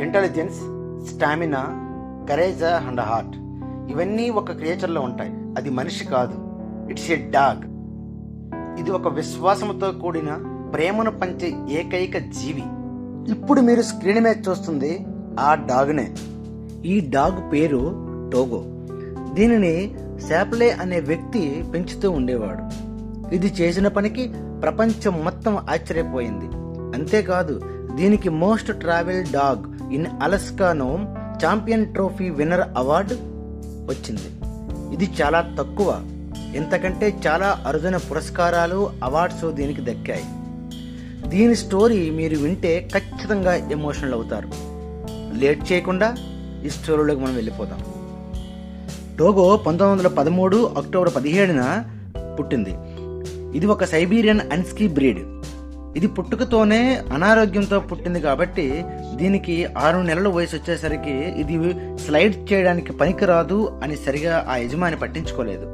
Intelligence stamina courage and heart ఇవన్నీ ఒక క్రియేచర్లో ఉంటాయి. అది మనిషి కాదు. ఇట్స్ ఎ డాగ్ ఇది ఒక విశ్వాసంతో కూడిన ప్రేమను పంచే ఏకైక జీవి. ఇప్పుడు మీరు స్క్రీన్ మీద చూస్తుంది ఆ డాగ్నే ఈ డాగ్ పేరు టోగో దీనిని శాప్లే అనే వ్యక్తి పెంచుతూ ఉండేవాడు. ఇది చేసిన పనికి ప్రపంచం మొత్తం ఆశ్చర్యపోయింది. అంతేకాదు దీనికి మోస్ట్ ట్రావెల్ డాగ్ ఇన్ అలస్కానో ఛాంపియన్ ట్రోఫీ విన్నర్ అవార్డు వచ్చింది. ఇది చాలా తక్కువ ఇంతకంటే చాలా అరుదైన పురస్కారాలు అవార్డ్స్ దీనికి దక్కాయి. దీని స్టోరీ మీరు వింటే ఖచ్చితంగా ఎమోషనల్ అవుతారు. లేట్ చేయకుండా ఈ స్టోరీలోకి మనం వెళ్ళిపోదాం. టోగో పంతొమ్మిది వందల పదమూడు అక్టోబర్ పదిహేడున పుట్టింది. ఇది ఒక సైబీరియన్ అన్స్కీ బ్రీడ్. ఇది పుట్టుకతోనే అనారోగ్యంతో పుట్టింది కాబట్టి దీనికి ఆరు నెలల వయసు వచ్చేసరికి ఇది స్లైడ్ చేయడానికి పనికిరాదు అని సరిగా ఆ యజమాని పట్టించుకోలేదు.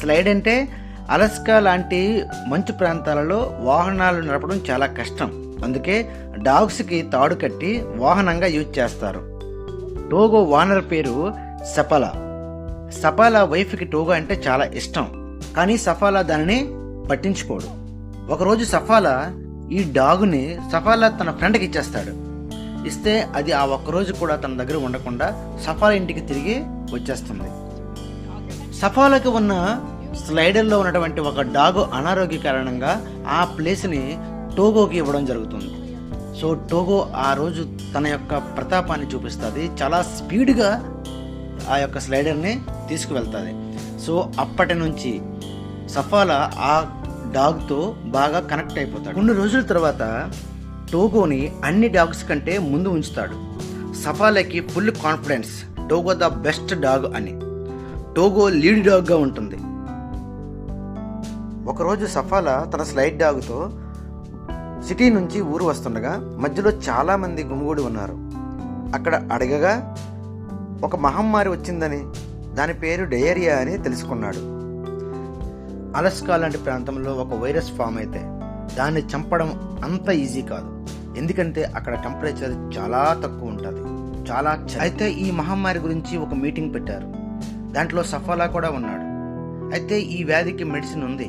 స్లైడ్ అంటే అలస్కా లాంటి మంచు ప్రాంతాలలో వాహనాలు నడపడం చాలా కష్టం. అందుకే డాగ్స్కి తాడు కట్టి వాహనంగా యూజ్ చేస్తారు. టోగో వానర్ పేరు సపలా సఫాలా వైఫ్కి టోగో అంటే చాలా ఇష్టం. కానీ సఫాలా దానిని పట్టించుకోడు. ఒకరోజు సఫాలా ఈ డాగుని సఫాలా తన ఫ్రెండ్కి ఇచ్చేస్తాడు. ఇస్తే అది ఆ ఒక్కరోజు కూడా తన దగ్గర ఉండకుండా సఫాలా ఇంటికి తిరిగి వచ్చేస్తుంది. సఫాలాకి ఉన్న స్లైడర్లో ఉన్నటువంటి ఒక డాగు అనారోగ్య కారణంగా ఆ ప్లేస్ని టోగోకి ఇవ్వడం జరుగుతుంది. సో టోగో ఆ రోజు తన యొక్క ప్రతాపాన్ని చూపిస్తుంది. చాలా స్పీడ్గా ఆ యొక్క స్లైడర్ని తీసుకువెళ్తుంది. సో అప్పటి నుంచి సఫాలా ఆ డాగ్తో బాగా కనెక్ట్ అయిపోతాడు. కొన్ని రోజుల తర్వాత టోగోని అన్ని డాగ్స్ కంటే ముందు ఉంచుతాడు. సఫాలకి full confidence Togo the best dog అని. టోగో లీడ్ డాగ్గా ఉంటుంది. ఒకరోజు సఫాలా తన స్లైడ్ డాగ్తో సిటీ నుంచి ఊరు వస్తుండగా మధ్యలో చాలామంది గుమిగూడి ఉన్నారు. అక్కడ అడగగా ఒక మహమ్మారి వచ్చిందని దాని పేరు డయేరియా అని తెలుసుకున్నాడు. అలస్కా లాంటి ప్రాంతంలో ఒక వైరస్ ఫామ్ అయితే దాన్ని చంపడం అంత ఈజీ కాదు. ఎందుకంటే అక్కడ టెంపరేచర్ చాలా తక్కువ ఉంటుంది. చాలా అయితే ఈ మహమ్మారి గురించి ఒక మీటింగ్ పెట్టారు. దాంట్లో సఫాలా కూడా ఉన్నాడు. అయితే ఈ వ్యాధికి మెడిసిన్ ఉంది.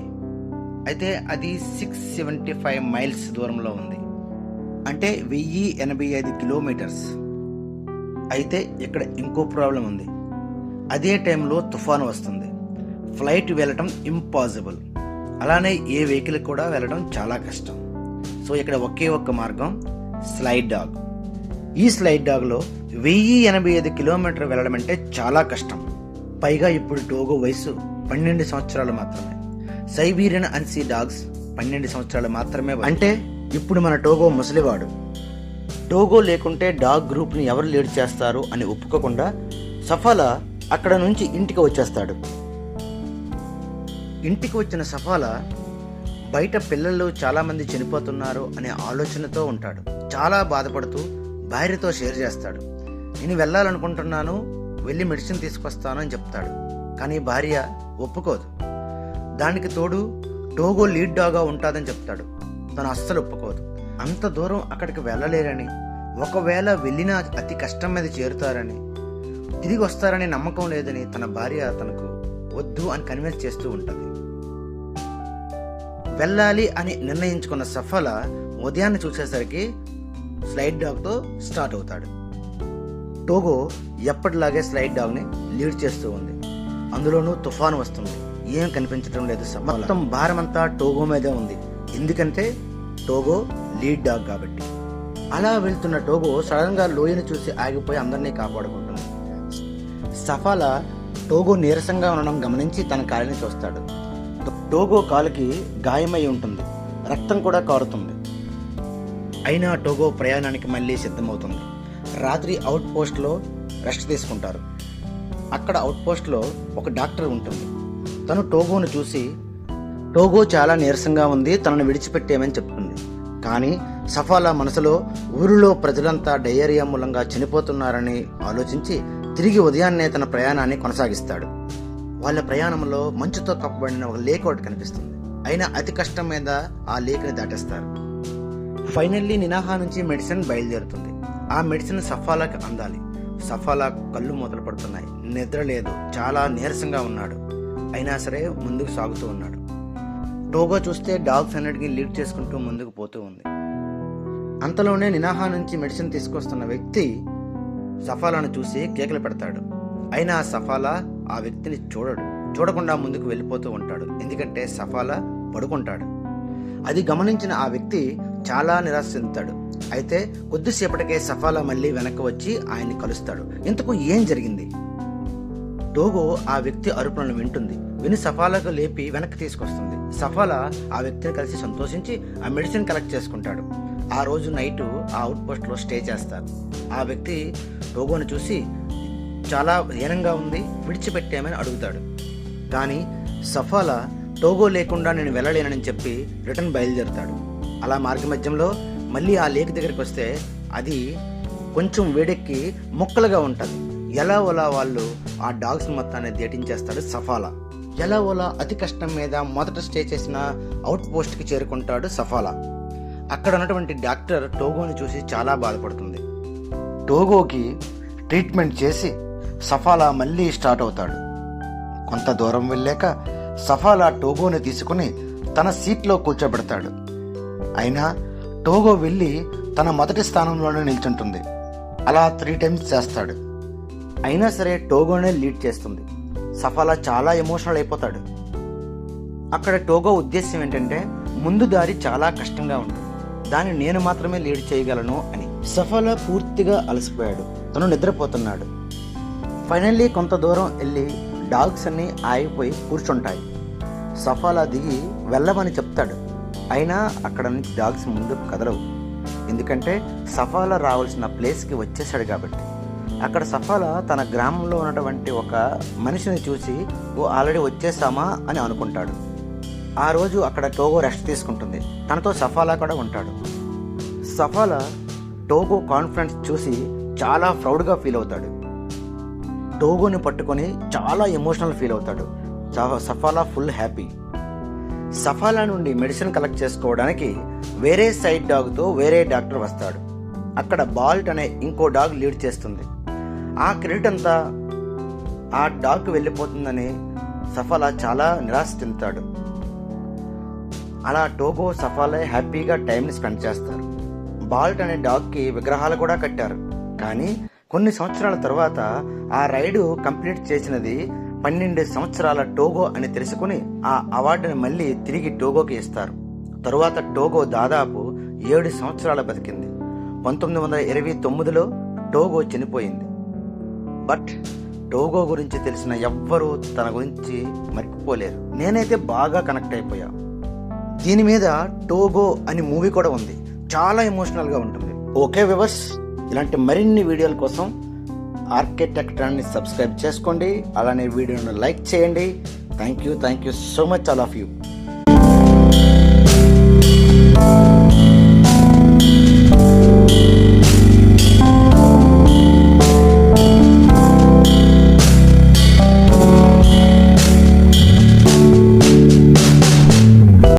అయితే అది సిక్స్ సెవెంటీ ఫైవ్ మైల్స్ దూరంలో ఉంది. అంటే వెయ్యి ఎనభై ఐదు కిలోమీటర్స్. అయితే ఇక్కడ ఇంకో ప్రాబ్లం ఉంది. అదే టైంలో తుఫాను వస్తుంది. ఫ్లైట్ వెళ్ళటం ఇంపాసిబుల్. అలానే ఏ వెహికల్ కూడా వెళ్ళడం చాలా కష్టం. సో ఇక్కడ ఒకే ఒక్క మార్గం స్లైడ్ డాగ్. ఈ స్లైడ్ డాగ్లో వెయ్యి ఎనభై ఐదు కిలోమీటర్ వెళ్ళడం అంటే చాలా కష్టం. పైగా ఇప్పుడు టోగో వయసు పన్నెండు సంవత్సరాలు మాత్రమే. సైబీరియన్ అన్సీ డాగ్స్ పన్నెండు సంవత్సరాలు మాత్రమే అంటే ఇప్పుడు మన టోగో ముసలివాడు. టోగో లేకుంటే డాగ్ గ్రూప్ని ఎవరు లీడ్ చేస్తారు అని ఒప్పుకోకుండా సఫాలా అక్కడ నుంచి ఇంటికి వచ్చేస్తాడు. ఇంటికి వచ్చిన సఫాలా బయట పిల్లలు చాలామంది చనిపోతున్నారు అనే ఆలోచనతో ఉంటాడు. చాలా బాధపడుతూ భార్యతో షేర్ చేస్తాడు. నేను వెళ్ళాలనుకుంటున్నాను వెళ్ళి మెడిసిన్ తీసుకొస్తాను అని చెప్తాడు. కానీ భార్య ఒప్పుకోదు. దానికి తోడు టోగో లీడ్ డాగా ఉంటుందని చెప్తాడు. తను అస్సలు ఒప్పుకోదు. అంత దూరం అక్కడికి వెళ్ళలేరని ఒకవేళ వెళ్ళినా అతి కష్టం మీద చేరుతారని తిరిగి వస్తారని నమ్మకం లేదని తన భార్య తనకు వద్దు అని కన్విన్స్ చేస్తూ ఉంటుంది. వెళ్ళాలి అని నిర్ణయించుకున్న సఫల ఉదయాన్నే చూసేసరికి స్లైడ్ డాగ్తో స్టార్ట్ అవుతాడు. టోగో ఎప్పటిలాగే స్లైడ్ డాగ్ని లీడ్ చేస్తూ ఉంది. అందులోనూ తుఫాను వస్తుంది. ఏం కనిపించడం లేదు మొత్తం భారమంతా టోగో మీదే ఉంది. ఎందుకంటే టోగో లీడ్ డాగ్ కాబట్టి. అలా వెళ్తున్న టోగో సడన్గా లోయను చూసి ఆగిపోయి అందరినీ కాపాడుకుంటుంది. సఫాలా టోగో నీరసంగా ఉండడం గమనించి తన కాలిని చూస్తాడు. టోగో కాలుకి గాయమై ఉంటుంది. రక్తం కూడా కారుతుంది. అయినా టోగో ప్రయాణానికి మళ్ళీ సిద్ధమవుతుంది. రాత్రి అవుట్ పోస్ట్లో రెస్ట్ తీసుకుంటారు. అక్కడ అవుట్ పోస్ట్లో ఒక డాక్టర్ ఉంటుంది. తను టోగోను చూసి టోగో చాలా నీరసంగా ఉంది తనను విడిచిపెట్టేమని చెప్తుంది. కానీ సఫాలా మనసులో ఊరిలో ప్రజలంతా డయేరియా మూలంగా చనిపోతున్నారని ఆలోచించి తిరిగి ఉదయాన్నే తన ప్రయాణాన్ని కొనసాగిస్తాడు. వాళ్ళ ప్రయాణంలో మంచుతో కప్పబడిన ఒక లేక్ ఒకటి కనిపిస్తుంది. అయినా అతి కష్టం మీద ఆ లేక్ని దాటేస్తారు. ఫైనల్లీ నినాహా నుంచి మెడిసిన్ బయలుదేరుతుంది. ఆ మెడిసిన్ సఫాలాకి అందాలి. సఫాలా కళ్ళు మొదలు పడుతున్నాయి. నిద్ర లేదు. చాలా నీరసంగా ఉన్నాడు. అయినా సరే ముందుకు సాగుతూ ఉన్నాడు. టోగో చూస్తే డాగ్స్ అన్నిటికీ లీడ్ చేసుకుంటూ ముందుకు పోతూ ఉంది. అంతలోనే నినాహా నుంచి మెడిసిన్ తీసుకొస్తున్న వ్యక్తి సఫాలాను చూసి కేకలు పెడతాడు. అయినా సఫాలా ఆ వ్యక్తిని చూడడు. చూడకుండా ముందుకు వెళ్ళిపోతూ ఉంటాడు. ఎందుకంటే సఫాలా పడుకుంటాడు. అది గమనించిన ఆ వ్యక్తి చాలా నిరాశ చెందుతాడు అయితే కొద్దిసేపటికే సఫాలా మళ్ళీ వెనక్కి వచ్చి ఆయన్ని కలుస్తాడు. ఇంతకు ఏం జరిగింది? టోగో ఆ వ్యక్తి అరుపులను వింటుంది. విని సఫాలకు లేపి వెనక్కి తీసుకొస్తుంది. సఫాలా ఆ వ్యక్తిని కలిసి సంతోషించి ఆ మెడిసిన్ కలెక్ట్ చేసుకుంటాడు. ఆ రోజు నైట్ ఆ అవుట్ పోస్ట్లో స్టే చేస్తారు. ఆ వ్యక్తి టోగోని చూసి చాలా హీనంగా ఉంది విడిచిపెట్టామని అడుగుతాడు. కానీ సఫాలా టోగో లేకుండా నేను వెళ్ళలేనని చెప్పి రిటర్న్ బయలుదేరుతాడు. అలా మార్గ మధ్యంలో మళ్ళీ ఆ లేక్ దగ్గరికి వస్తే అది కొంచెం వేడెక్కి ముక్కలుగా ఉంటుంది. ఎలా ఓలా వాళ్ళు ఆ డాగ్స్ మొత్తాన్ని దేటించేస్తాడు సఫాలా? ఎలా ఓలా అతి కష్టం మీద మొదట స్టే చేసిన అవుట్ పోస్ట్కి చేరుకుంటాడు సఫాలా? అక్కడ ఉన్నటువంటి డాక్టర్ టోగోని చూసి చాలా బాధపడుతుంది. టోగోకి ట్రీట్మెంట్ చేసి సఫాలా మళ్ళీ స్టార్ట్ అవుతాడు. కొంత దూరం వెళ్ళాక సఫాలా టోగోని తీసుకుని తన సీట్లో కూర్చోబెడతాడు. అయినా టోగో వెళ్ళి తన మొదటి స్థానంలోనే నిల్చుంటుంది. అలా త్రీ టైమ్స్ చేస్తాడు. అయినా సరే టోగోనే లీడ్ చేస్తుంది. సఫాలా చాలా ఎమోషనల్ అయిపోతాడు. అక్కడ టోగో ఉద్దేశం ఏంటంటే ముందు దారి చాలా కష్టంగా ఉంటుంది దాన్ని నేను మాత్రమే లీడ్ చేయగలను అని. సఫల పూర్తిగా అలసిపోయాడు. తను నిద్రపోతున్నాడు. ఫైనల్లీ కొంత దూరం వెళ్ళి డాగ్స్ అన్నీ ఆగిపోయి కూర్చుంటాయి. సఫాలా దిగి వెళ్ళమని చెప్తాడు. అయినా అక్కడ నుంచి డాగ్స్ ముందుకు కదలవు. ఎందుకంటే సఫాలా రావాల్సిన ప్లేస్కి వచ్చేసాడు కాబట్టి. అక్కడ సఫాలా తన గ్రామంలో ఉన్నటువంటి ఒక మనిషిని చూసి ఓ ఆల్రెడీ వచ్చేసామా? అని అనుకుంటాడు. ఆ రోజు అక్కడ టోగో రెస్ట్ తీసుకుంటుంది. తనతో సఫాలా కూడా ఉంటాడు. సఫాలా టోగో కాన్ఫిడెన్స్ చూసి చాలా ప్రౌడ్గా ఫీల్ అవుతాడు. టోగోని పట్టుకొని చాలా ఎమోషనల్ ఫీల్ అవుతాడు. సఫాలా ఫుల్ హ్యాపీ. సఫాలా నుండి మెడిసిన్ కలెక్ట్ చేసుకోవడానికి వేరే సైడ్ డాగ్తో వేరే డాక్టర్ వస్తాడు. అక్కడ బాల్ట్ అనే ఇంకో డాగ్ లీడ్ చేస్తుంది. ఆ క్రెడిట్ అంతా ఆ డాగ్కి వెళ్ళిపోతుందని సఫాలా చాలా నిరాశ చెందుతాడు. అలా టోగో సఫాలే హ్యాపీగా టైంని స్పెండ్ చేస్తారు. బాల్ట్ అనే డాగ్కి విగ్రహాలు కూడా కట్టారు. కానీ కొన్ని సంవత్సరాల తర్వాత ఆ రైడు కంప్లీట్ చేసినది పన్నెండు సంవత్సరాల టోగో అని తెలుసుకుని ఆ అవార్డుని మళ్ళీ తిరిగి టోగోకి ఇస్తారు. తరువాత టోగో దాదాపు ఏడు సంవత్సరాల బతికింది. పంతొమ్మిది వందల ఇరవై తొమ్మిదిలో టోగో చనిపోయింది. బట్ టోగో గురించి తెలిసిన ఎవ్వరూ తన గురించి మర్చిపోలేరు. నేనైతే బాగా కనెక్ట్ అయిపోయా. దీని మీద టోగో అని మూవీ కూడా ఉంది. చాలా ఎమోషనల్గా ఉంటుంది. ఓకే వివర్స్ ఇలాంటి మరిన్ని వీడియోల కోసం ఆర్కిటెక్టర్ని సబ్స్క్రైబ్ చేసుకోండి. అలానే వీడియోను లైక్ చేయండి. Thank you thank you so much all of you